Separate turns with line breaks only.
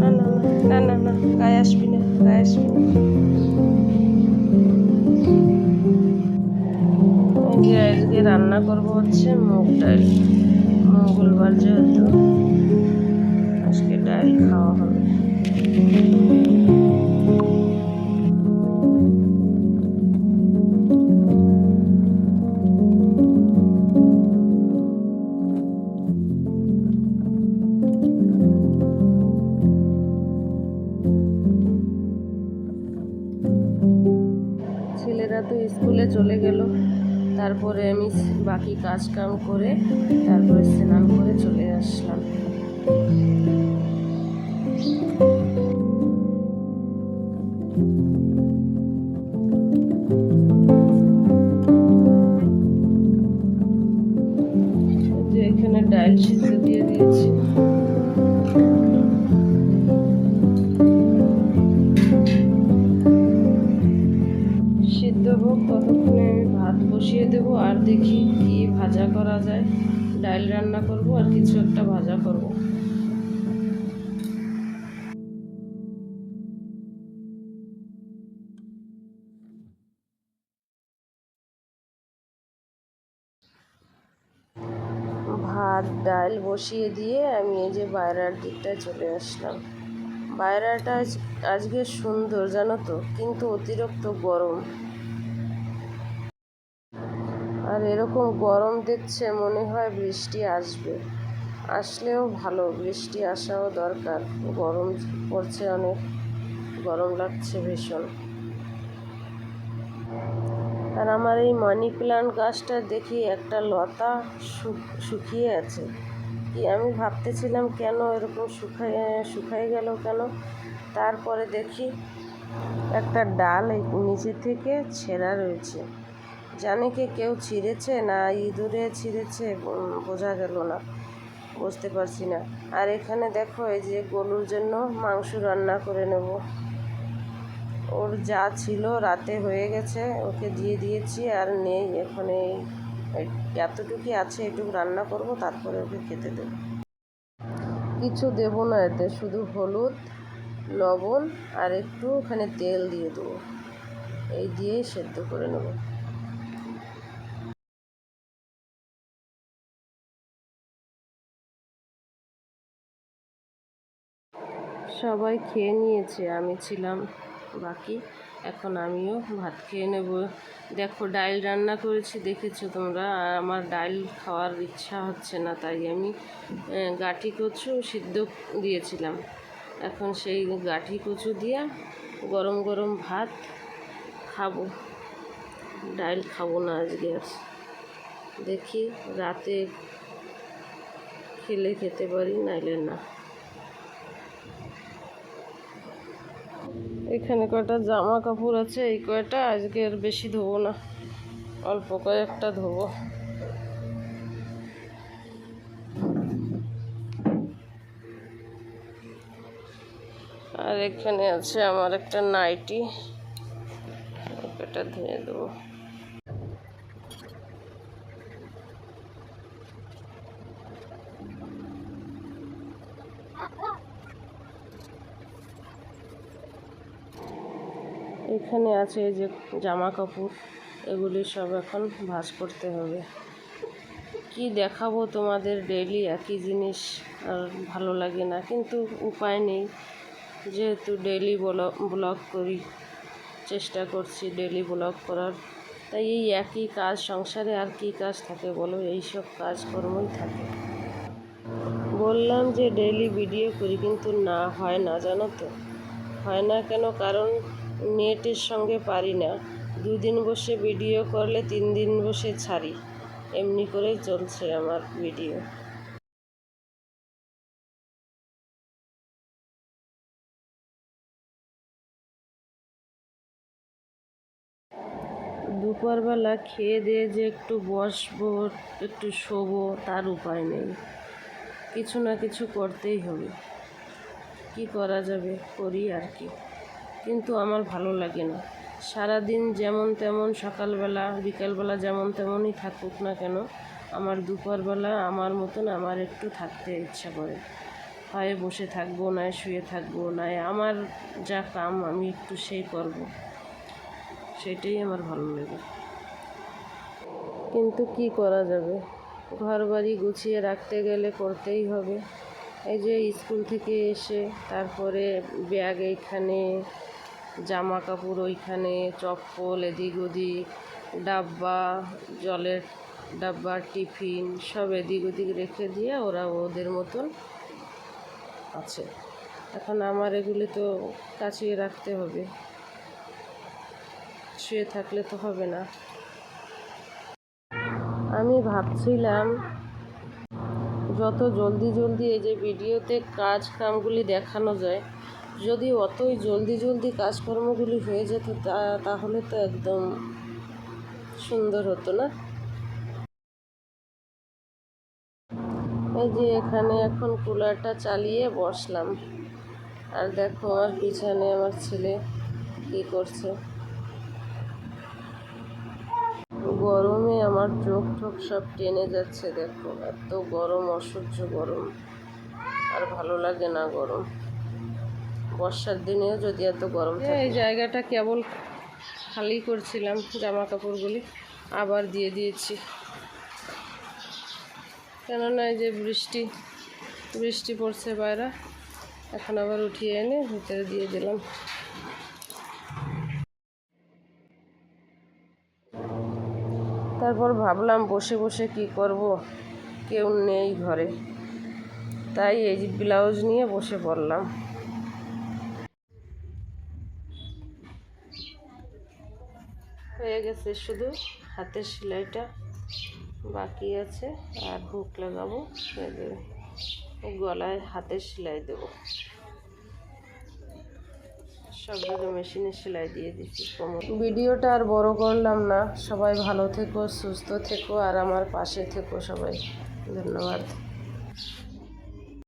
না না না না না গায়ে আসবি না গায়ে আসবি না আজকে রান্না করব হচ্ছে মুগ ডাল। মঙ্গলবার যেহেতু, আজকে ডাল খাওয়া হবে। ছেলেরা তো স্কুলে চলে গেল। তারপরে আমি বাকি কাজ কাম করে তারপরে স্নান করে চলে আসলাম। এখানে ডাল সিদ্ধ দিয়ে দিয়েছি। ততক্ষণে আমি ভাত বসিয়ে দেব আর দেখি কি ভাজা করা যায়। ডাল রান্না করব আর কিছু একটা ভাজা করব। ভাত, ডাল বসিয়ে দিয়ে আমি এই যে বাইরের দিকটায় চলে আসলাম। বাইরেটা আজ আজকে সুন্দর জানো তো, কিন্তু অতিরিক্ত গরম। আর এরকম গরম দেখছে মনে হয় বৃষ্টি আসবে। আসলেও ভালো, বৃষ্টি আসাও দরকার। গরম পড়ছে অনেক, গরম লাগছে ভীষণ। আর আমার এই মানি প্লান্ট গাছটা দেখি একটা লতা শুকিয়ে আছে। কি আমি ভাবতেছিলাম কেন এরকম শুকায় শুকায় গেল কেন? তারপরে দেখি একটা ডাল নিচে থেকে ছেঁড়া রয়েছে। জানে কি কেউ ছিঁড়েছে না ইঁদুরে ছিঁড়েছে বোঝা গেল না। বুঝতে পারছি না। আর এখানে দেখো, এই যে গরুর জন্য মাংস রান্না করে নেব। ওর যা ছিল রাতে হয়ে গেছে, ওকে দিয়ে দিয়েছি আর নেই। এখন এই এতটুকু আছে, এটুকু রান্না করব, তারপরে ওকে খেতে দেবো। কিছু দেব না এতে, শুধু হলুদ, লবণ আর একটু ওখানে তেল দিয়ে দেবো। এই দিয়েই সেদ্ধ করে নেব। সবাই খেয়ে নিয়েছে, আমি ছিলাম বাকি। এখন আমিও ভাত খেয়ে নেব। দেখো ডাল রান্না করেছি, দেখেছ তোমরা? আর আমার ডাল খাওয়ার ইচ্ছা হচ্ছে না, তাই আমি গাঠি কচু সিদ্ধ দিয়েছিলাম। এখন সেই গাঠি কচু দিয়ে গরম গরম ভাত খাব। ডাল খাব না আজকে আর। দেখি রাতে খেলে খেতে পারি, নাইলে না। এখানে কয়টা জামা কাপড় আছে, এই কয়টা? আজকে আর বেশি ধোবো না। অল্প কয়েকটা ধোবো। আর এখানে আছে আমার একটা নাইটি। এটা ধুয়ে দেবো। এখানে আছে যে জামা কাপড় এগুলি সব এখন ভাঁজ করতে হবে। কি দেখাবো তোমাদের ডেইলি একই জিনিস আর ভালো লাগে না, কিন্তু উপায় নেই। যেহেতু ডেইলি ব্লগ করি, চেষ্টা করছি ডেলি ব্লগ করার। তাই এই একই কাজ, সংসারে আর কি কাজ থাকে বলো? এই সব কাজকর্মই থাকে। বললাম যে ডেইলি ভিডিও করি, কিন্তু না, হয় না, জানো তো? হয় না কেন? কারণ নেটের সঙ্গে পারি না। দুই দিন বসে ভিডিও করলে তিন দিন বসে ছাড়ি। এমনি করেই চলছে আমার ভিডিও। দুপুরবেলা খেয়ে দিয়ে যে একটু বসবো, একটু শোবো, তার উপায় নেই। কিছু না কিছু করতেই হবে। কি করা যাবে, করি আর কি। কিন্তু আমার ভালো লাগে না। সারাদিন যেমন তেমন সকালবেলা, বিকালবেলা যেমন তেমনই থাকুক না কেন, আমার দুপুরবেলা আমার মতন আমার একটু থাকতে ইচ্ছা করে। হয় বসে থাকব, নয় শুয়ে থাকব, নয় আমার যা কাম আমি একটু সেই করব। সেটাই আমার ভালো লাগে। কিন্তু কি করা যাবে? ঘর বাড়ি গুছিয়ে রাখতে গেলে করতেই হবে। এই যে স্কুল থেকে এসে তারপরে ব্যাগ এইখানে জামা কাপড় ওইখানে, চপ্পল এদিক ওদিক, ডাব্বা, জলের ডাব্বা, টিফিন সব এদিক ওদিক রেখে দিয়ে ওরা ওদের মতন আছে। এখন আমার এগুলি তো কাছিয়ে রাখতে হবে। শুয়ে থাকলে তো হবে না। আমি ভাবছিলাম, যত জলদি জলদি এই যে ভিডিওতে কাজ কামগুলি দেখানো যায় যদি অতই জলদি জলদি কাজকর্মগুলি হয়ে যেত তা, তাহলে তো একদম সুন্দর হতো না। এই যে এখানে এখন কুলারটা চালিয়ে বসলাম। আর দেখো আমার পিছনে আমার ছেলে কী করছে। গরমে আমার চোখ ঠোক সব টেনে যাচ্ছে, দেখো। এত গরম, অসহ্য গরম। আর ভালো লাগে না গরম। বর্ষার দিনেও যদি এত গরম থাকে। এই জায়গাটা কেবল খালি করছিলাম জামা কাপড়গুলি আবার দিয়ে দিয়েছি। কেননা এই যে বৃষ্টি বৃষ্টি পড়ছে বাইরে এখন আবার উঠিয়ে এনে ভিতরে দিয়ে দিলাম। তারপর ভাবলাম বসে বসে কি করব? কেউ নেই ঘরে। তাই এই যে ব্লাউজ নিয়ে বসে পড়লাম। হয়ে গেছে শুধু হাতের সেলাইটা বাকি আছে, আর হুক লাগাবো। গলায় হাতের সেলাই দেবো। সব জায়গায় মেশিনে সেলাই দিয়ে দিচ্ছি ভিডিওটা আর বড় করলাম না। সবাই ভালো থেকো, সুস্থ থেকো, আর আমার পাশে থেকো সবাই। ধন্যবাদ।